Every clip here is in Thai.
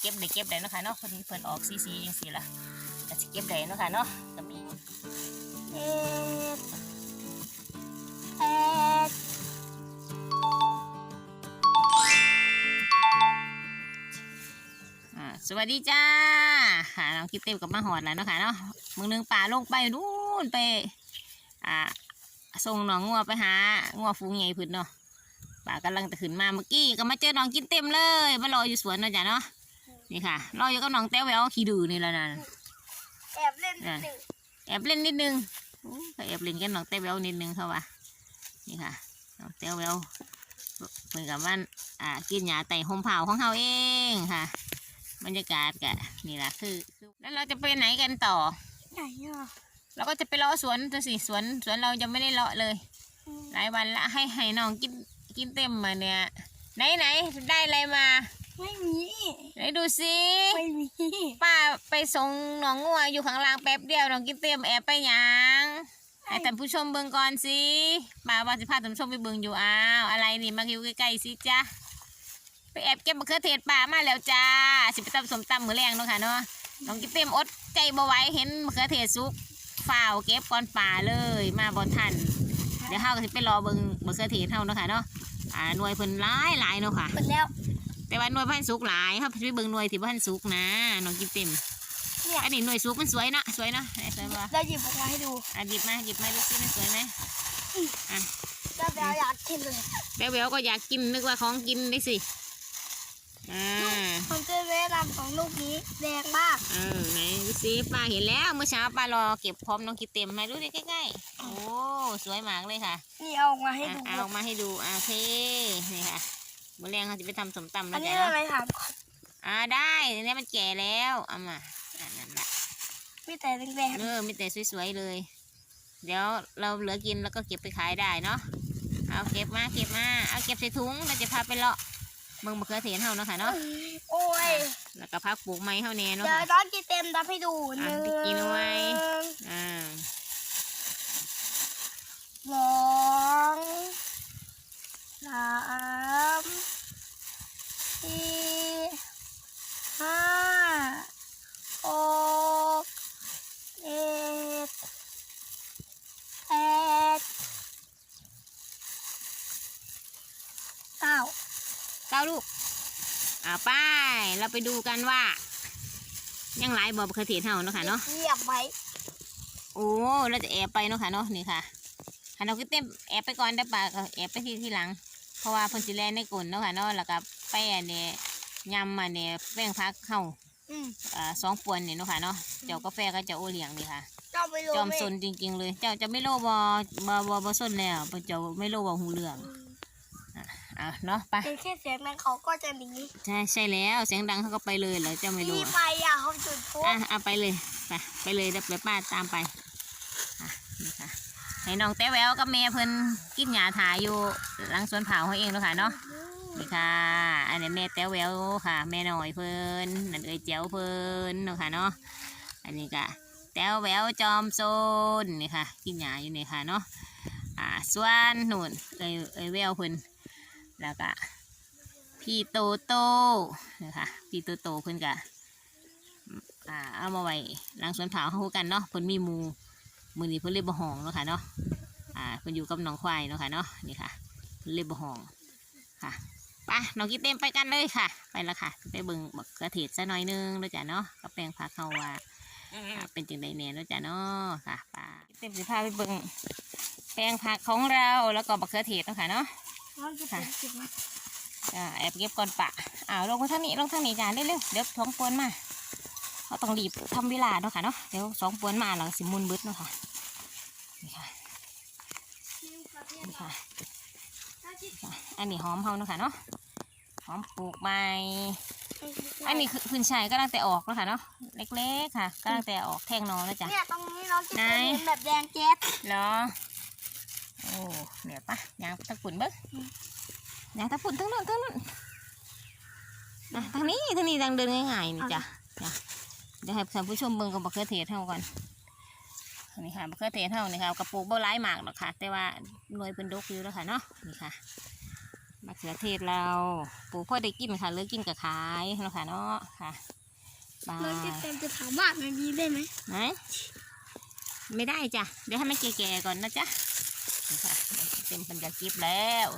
เก็บได้เก็บได้นะคะเนาะเพิ่นเพิ่นออกสีสีจังซี่ล่ะก็สิเก็บได้นะคะเนาะก็มีเอ็ดแอดอ่าสวัสดีจ้าค่ะน้องกิ๊บเต็มกับมาหอดแล้วนะคะเนาะมึงนึงป่าลงไปนู่นไป อ่าส่งน้องงัวไปหางัวฝูงใหญ่พื้นเนาะป่ากำลังจะขึ้นมาเมื่อกี้ก็มาเจอน้องกินเต็มเลยมารออยู่สวนเนาะจ้ะเนาะ นี่ค่ะรออยู่กับน้องแต้วแววขี้ดื้อนี่แหละนะแอบเล่นนิดหนึ่งแอบเล่นนิดนึงโอ้ก็แอบเล่นกันน้องแต้วแววนิดนึงเขาว่านี่ค่ะน้องแต้วแววเหมือนกับว่าอ่ากินหญ้าไต่หมเผาของเขาเองค่ะ บรรยากาศกะนี่แหละคือคือ แล้วเราจะไปไหนกันต่อไหนอะเราก็จะไปเลาะสวนตัวสิสวนสวนเรายังไม่ได้เลาะเลย หลายวันละให้ให้น้องกินกินเต็มมาเนี่ยไหนไหนได้อะไรมา ไม่มี ไหนดูสิไม่มีป้าไปส่งหนองงัวอยู่ข้างล่างแป๊บเดียวน้องกินเต็มแอบไปหยังให้ท่านผู้ชมเบิ่งก่อนสิป้าว่าจะพาท่านผู้ชมไปเบิ่งอยู่อ้าวอะไรนี่มาอยู่ใกล้ๆสิจ้าไปแอบเก็บมะเขือเทศป่ามาแล้วจ้าสิไปตำสมตำมือแรงเนาะค่ะเนาะน้องกินเต็มอดใจบ่ไหวเห็นมะเขือเทศสุกฝ่าวเก็บก่อนป่าเลยมาบนทันเดี๋ยวเฮาก็สิไปรอเบิ่งมะเขือเทศเฮาเนาะค่ะเนาะอ่าหน่วยเพิ่นหลายหลายเนาะค่ะหมดแล้ว แต่ว่าหน่วยพันธุ์สุกหลายครับไปเบิ่งหน่วยที่พันธุ์สุกนะน้องกินเต็มเนี่ยอันนี้หน่วยสุกมันสวยนะสวยเนาะไหนสวยปะเราหยิบออกมาให้ดูอะหยิบมาหยิบมาดูสิมันสวยไหมแล้วเราอยากกินเลยแบ๊วๆก็อยากกินนึกว่าของกินได้สิอ่าผมจะแนะนำของลูกนี้แดงมากเออไหนดูสิป้าเห็นแล้วเมื่อเช้าป้ารอเก็บพร้อมน้องกินเต็มมาดูดิใกล้ๆโอ้สวยมากเลยค่ะ นี่เอาออกมาให้อะดูเอาออกมาให้ดูอะโอเคนี่ค่ะ มื้อแรงเขาจะไปทำสมตำอัแล้นวนี้จ้ะเนาะอะไรถามก่อนอ่าได้อันนี้มันแก่แล้วเอามาอันนั้นแหละมีแต่แดงเออมีแต่สวยๆเลย เดี๋ยวเราเหลือกินแล้วก็เก็บไปขายได้เนาะเอาเก็บมาเก็บมาเอาเก็บใส่ถุงเราจะพาไปเลาะเมืองมะเขือเทศเฮาเนาะค่ะเนาะๆโอ้ย แล้วก็พักปลูกไม้เฮาแน่เนาะเดี๋ยวค่ะน้องกินเต็มรับให้ดูหนึ่งอะกินเอาไว้ อ่า สอง สามสี่ห้าหกเจ็ดแปดเก้าเก้าลูกอ่าไป้ายเราไปดูกันว่า ยังหลายบ่มะเขือเทศเฮาเนาะค่ะเนาะเรียบไว้โอ้เราจะแอบไปเนาะค่ะเนาะนี่ค่ะหันเราก็เต็มแอบไปก่อนได้ปะก็แอบไปที่ที่หลัง ราะว่าเพิ่นสิแลในกลนเนาะค่ะเนาะแล้วก็ไปอันนี้ยำอันนี้แป้งพักเข้าอืมอ่าสองปวนนี่เนาะค่ะเนาะเจ้ากาแฟก็เจะโอเลี้ยงนี่ค่ะ เจ้าไปรู้จอมไหมซนจริง ๆ เลย เจ้าจะไม่โลบอบอบอบอซนแล้วเจ้าไม่โลบอหูเหลืองอะเนาะไป เป็นแค่เสียงนั้นเขาก็จะหนีใช่ใช่แล้วเสียงดังเขาก็ไปเลยเหรอเจ้าไม่โลนี่อะไปอะเขาจุดพลุอะเอาไปเลย ไปไปเลยเดี๋ยวเดี๋ยวป้าตามไปอะนี่ค่ะ ให้น้องแต้วแววกับแม่เพิ่นกินหญ้าถาอยู่หลังสวนเผาเขาเองเนาะค่ะเนาะนี่ค่ะ อันนี้แม่แต้วแววค่ะ แม่หน่อยเพิ่นนั่นเอ้ยเจ้าเพิ่นเนาะค่ะเนาะอันนี้ก็แต้วแววจอมโซนนี่ค่ะ กินหญ้าอยู่นี่ค่ะเนาะอ่าส่วนนู่นเอ้ยเอ้ยแววเพิ่นแล้วก็พี่โตโตนะคะพี่โตโตเพิ่นก็อ่าเอามาไว้หลังสวนเผาเขาคู่กันเนาะเพิ่นมีมู มือนี้เพิ่นเรียบบ่ห้องเนาะค่ะเนาะอ่าเพิ่นอยู่กับน้องควายเนาะค่ะเนาะนี่ค่ะเพิ่นเรียบบ่ห้องค่ะไปน้องกินเต็มไปกันเลยค่ะ ไปแล้วค่ะ ไปเบิ่งบักเขือเทศซะหน่อยนึงแล้วจ้ะเนาะกับแปลงผักเขาว่าอ่าเป็นจังไดแหน่แล้วจ้ะเนาะค่ะไป้าเต็มสิพาไปเบิ่งแปลงผักของเราแล้วก็บักเขือเทศเนาะค่ะเนาะน้องจะเป็นสิบนะอ่าแอบเก็บก่อนปะอ้าวลงมาทางนี้ลงทางนี้จ้ะเร็วๆเดี๋ยวสองปวนมา เราต้องรีบทำเวลาเนาะค่ะเนาะเดี๋ยวสองปวนมาเราสิมุนเบิดเนาะค่ะนี่ค่ะนี่ค่ะค่ะอันนี้หอมเขาเนาะค่ะเนาะหอมปลูกใหม่อันนี้คือขึ้นช่ายก็ตั้งแต่ออกแล้วค่ะเนาะเล็กๆค่ะก็ตั้งแต่ออกแท่งนอแล้วจ้ะเนี่ยตรงนี้น้องจะไหนเป็นแบบแดงแจ๊ดเหรอโอ้เนี่ยปะยางตะปุ่นเบิ้งยางตะปุ่นทั้งนั้นทั้งนั้นนะทางนี้ทางนี้ทางเดินง่ายๆนี่จ้ะจ้ะ เดี๋ยวให้ท่านผู้ชมเบิ่งกับบักเขือเทศเท่ากันอันนี้ค่ะบักเขือเทศเท่านี่ค่ะกระปุกบ่ร้ายมากหรอกค่ะ แต่ว่าหน่วยเป็นดกอยู่แล้วค่ะเนาะนี่ค่ะมะเขือเทศเราปลูกพ่อได้กินค่ะเลิกกินกับขายเนาะค่ะเนาะค่ะบาน้องยกิ๊บเต็มจะถามว่ามันมีได้ไหมไหนไม่ได้จ้ะเดี๋ยวให้มันแก่ๆก่อนนะจ๊ะนี่ค่ะเต็มเป็นจะกิบแล้ว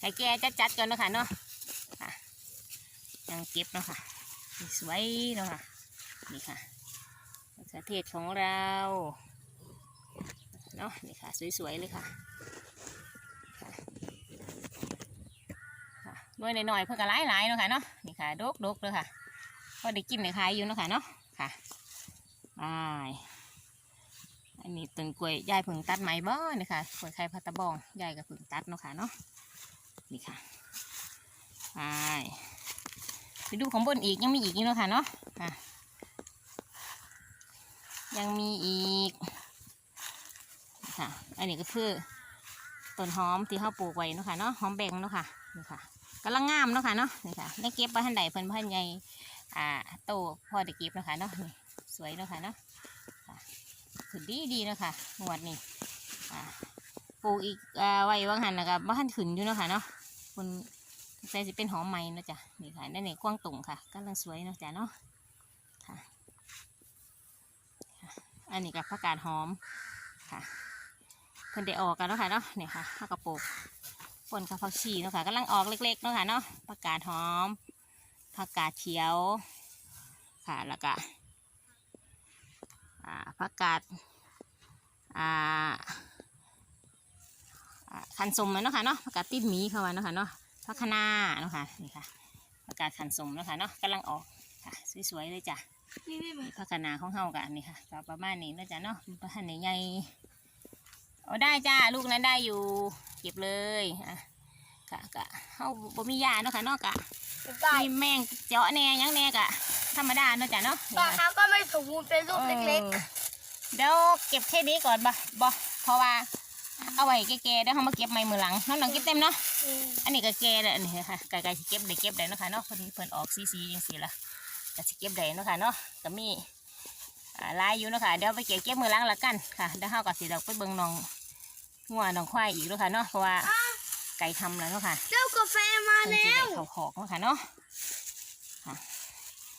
ให้แก่จัดๆก่อนเนาะคะเนาะค่ะยังเก็บเนาะค่ะสวยเนาะค่ะ นี่ค่ะมะเขือเทศของเราเนาะนี่ค่ะ สวยๆเลยค่ะค่ะค่ะหน่วยหน่อยๆเพื่อก็หลายๆเนาะค่ะเนาะนี่ค่ะดกๆเลยค่ะพอได้กินได้ขายอยู่เนาะค่ะเนาะค่ะไปอันนี้ต้นกล้วยยายเพิ่งตัดไหมบ่นี่ค่ะกล้วยไข่พัตตะบองยายก็เพิ่งตัดเนาะค่ะเนาะนี่ค่ะไปไปดูของบนอีกยังมีอีกนี่เนาะค่ะเนาะค่ะ ยังมีอีกค่ะ อันนี้ก็คือต้นหอมที่เขาปลูกไว้นะคะเนาะหอมแบงเนาะค่ะนี่ค่ะกำลังงามเนาะค่ะเนาะนี่ค่ะได้เก็บไปทันใดเพิ่นพันใหญ่อ่าโตพอได้เก็บเนาะค่ะเนาะนี่สวยเนาะค่ะเนาะถือดีดีเนาะค่ะงวดนี้อ่าปลูกอีกอ่าไว้วางหันนะครับบ้านขึ้นอยู่เนาะค่ะเนาะคนใส่สิเป็นหอมไหมเนาะจ้ะนี่ค่ะนั่นนี่กว้างตุ่งค่ะกำลังสวยเนาะจ้ะเนาะค่ะ อันนี้กับผักกาดหอมค่ะเพิ่นได้ออกกันเนาะค่ะเนาะนี่ค่ะข้าวกระปุกปนกับผักชีเนาะค่ะกำลังออกเล็กๆเนาะค่ะเนาะผักกาดหอมผักกาดเขียว ค่ะแล้วก็ผักกาดขันสมเนาะค่ะเนาะผักกาดติดหมีเข้ามาเนาะค่ะเนาะผักคะน้าเนาะค่ะนี่ค่ะผักกาดขันสมเนาะค่ะเนาะกำลังออกค่ะสวยๆเลยจ้ะ มีได้ไหมนี่ผักนาของเฮากันนี่ค่ะก็ประมาณนี้นะจ้ะเนาะประมาณนี้ใหญ่เอาได้จ้าลูกนั้นได้อยู่ เก็บเลยอะกะกะเฮาบ่มียาเนาะค่ะเนาะกะมีแมงเจาะแหน่ยังแหน่กะ ธรรมดาเนาะจ้ะเนาะนี่บางครั้งก็ไม่สมบูรณ์เป็นลูกเล็กออเดี๋ยวเก็บแค่นี้ก่อนบ่บ่เพราะว่าเอาไว้แก่ๆเดี๋ยวเขามาเก็บใหม่มือหลังน้องน้องเก็บเต็มเนาะ อันนี้ก็แก่แล้วนนี้ค่ะไก่ๆเก็บได้เก็บได้เนาะค่ะเนาะพอดีเพิ่นออกสีสีจังสีละ ก็สิเก็บได้เนาะค่ะเนาะก็มีอ่าลายอยู่เนาะค่ะเดี๋ยวไปเก็บเก็บมือหลังละกันค่ะเดี๋ยวเฮาก็สิเราไปเบิ่งน้องงัวน้องควายอีกเนาะค่ะเนาะเพราะว่าอ้าวไก่ทำแล้วเนาะค่ะเจ้ากาแฟมาเพิ่นสิแล้ได้วเขาขอกเนาะค่ะเนาะ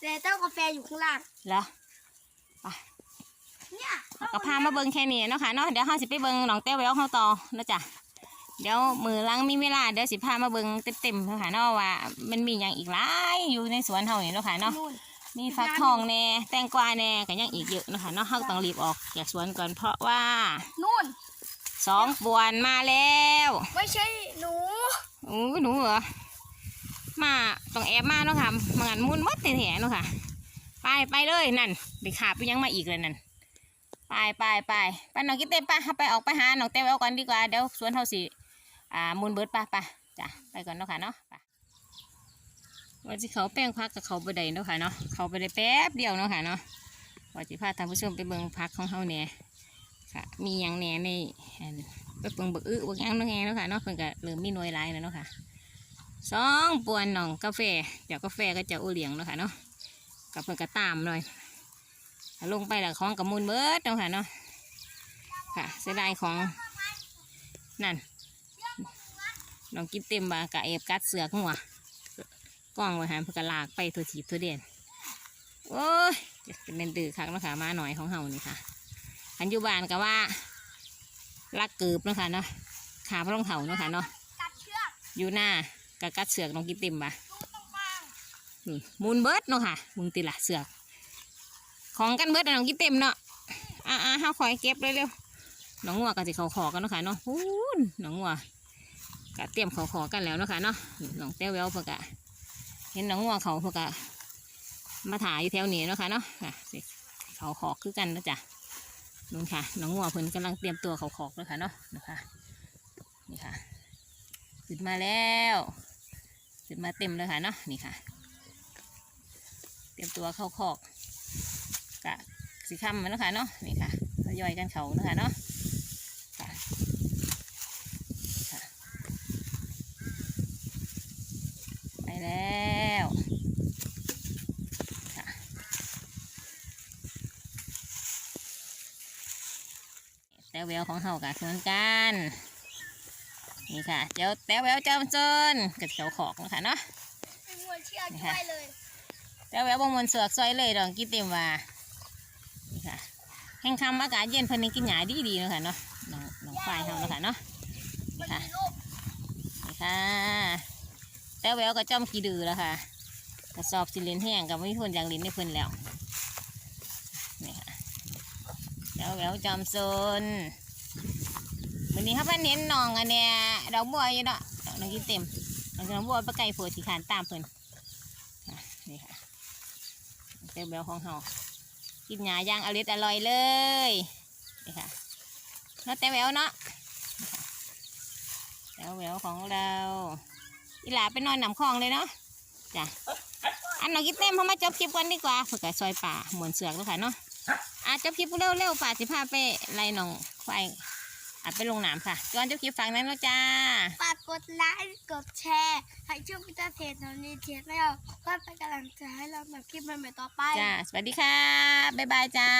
แต่เจ้ากาแฟอยู่ข้างล่างแล้วเนี่ยก็พามาเบิ่งแค่นี้เนาะค่ะเนาะเดี๋ยวเฮาสิไปเบิ่งน้องแต้วแววเฮาต่อเนาะจ้ะ เดี๋ยวมือหลังมีเวลาเดี๋ยวสิพามาเบิ่งเต็มๆเนาะค่ะเนาะว่า มันมีอย่างอีกหลายอยู่ในสวนเฮานี่เนาะค่ะเนาะนู่นมีฟักทองแน่แตงกวาแน่ก็ยังอีกเยอะเนาะค่ะเนาะเฮาต้องรีบออกจากสวนก่อนเพราะว่านู่นสองปวนมาแล้ว ไม่ใช่หนูอู้หนูเหรอมาต้องแอบมาเนาะค่ะมางันมุนวัดแท้ๆเนาะค่ะ ไปไปเลยนั่นเด็กขาบไปยังมาอีกเลยนั่นไปไปไปไปน้องกิ๊บเต้นไปะไปออกไปหาน้องเต้วเอาก่อนดีกว่าเดี๋ยวสวนเฮาสิ อ่ามุนเบิดไปไปจ้ะไปก่อนเนาะค่ะเนาะไปว่าสิเขาแป้งพักกับเขาไปได้เนาะค่ะเนาะเขาไปได้แป๊บเดียวเนาะค่ะเนาะว่าสิพาท่านผู้ชมไปเบิ่งพักของเฮาเนี่ยค่ะมีหยังแหน่ในอันไปเบิ่งเบิกอึเบิกหยังเนาะแงเนาะค่ะเนาะเพิ่นก็เริ่มมีหน่วยลายแล้วเนาะค่ะสองปวนนองกาแฟเดี๋ยวกาแฟก็จะโอเลี้ยงเนาะค่ะเนาะกับเพิ่นก็ตามเลยถ้าลงไปแล้วของกับมูลเบิร์ดเนาะค่ะเนาะค่ะเสียดายของนั่น ลองกินเต็มบากะเอฟกัดเสือกหัวกล้องไว้หาเพื่อกลากไปตัวถีบตัวเด่นโอ้ยจะเป็นดื้อคักนะคะมาหน่อยของเฮานี่ค่ะอันอยุบานก็ว่าลักเกือบนะคะเนาะขาพระรองเห่าเนาะค่ะเนาะอยู่หน้ากะกัดเสือกน้องกินเต็มบาดูนี่มูลเบิร์ดเนาะค่ะมึงติละเสือก ของกันเบิดอะน้องกินเต็มเนาะอ่าอ่าห้าคอยเก็บเร็วๆน้องงัวก็สิเขาขอกันเนาะค่ะเนาะฮู้นน้องงัว ก็เตรียมเขาขอกันแล้วเนาะค่ะเนาะน้องเต้วแววพื่อกะเห็นน้องงัวเขาพื่อกะมาถ่ายอยู่แถวนี้เนาะค่ะเนาะค่ะเขาขอกคือกันนะจ้ะนู่นค่ะน้องงัวเพิ่นกำลังเตรียมตัวเขาขอกแล้วค่ะเนาะนะคะนี่ค่ะขึ้นมาแล้วขึ้นมาเต็มเลยค่ะเนาะนี่ค่ะ เตรียมตัวเข้าคอกกะสีคำมันเนาะคะเนาะนี่ค่ะทยอยกันเขาเนาะคะเนาะค่ะ ไปแล้วค่ะ แต่แววของเฮากะเหมือนกันนี่ค่ะเดี๋ยวแต้วแววจอมจนกับเขียวขอกนะคะเนาะเป็นมวลเชือกช่วยเลยแต้วแววบงมนเสือกซอยเลยดองกินเต็มว่านี่ค่ะแห้งคำอากาศเย็นเพิ่นนี่กินหยาดีดีๆเนาะค่ะเนาะน้องน้องควายเฮาเนาะค่ะเนาะมันค่ะมีลูกนี่ค่ะแต้วแววก็จ้อมกี่ดือแล้วค่ะกระสอบสิเลนแห้งกับไม่พ้นอย่างลิ้นในเพิ่นแล้วนี่ค่ะ แต้วแววจอมซนวันนี้ครับว่าเน้นน้องอันเนี้ยดอกบัวอยู่เนาะดอกน้องกินเต็มดอกน้องบัวปลาไก่ผล่สีขานตามเพิ่นนี่ค่ะแต้วแววของเฮากินหญ้าย่างอร่อยอร่อยเลยนี่ค่ะเนาะแต้วแววเนาะแถวแววของเราอีหลาไปนอนหนำคลองเลยเนาะจ้ะอันน้องกิ๊บเต็มพอมาจบคลิปกันดีกว่าเพื่อกซอยป่าหมวนเสือกแล้วค่ะเนาะ อาจบคลิปเร็วๆป่าสิพาไปไล่น้องควายอาจไปลงน้ำค่ะก่อนจบคลิปฟังนั้นแล้วจ้าฝากกดไลค์กดแชร์ให้ช่องพิจารเพจน้องนีเทียนแล้วเพื่อเป็นกำลังใจให้เราแบบคลิปใหม่ๆต่อไปจ้าสวัสดีค่ะบ๊ายบายจ้า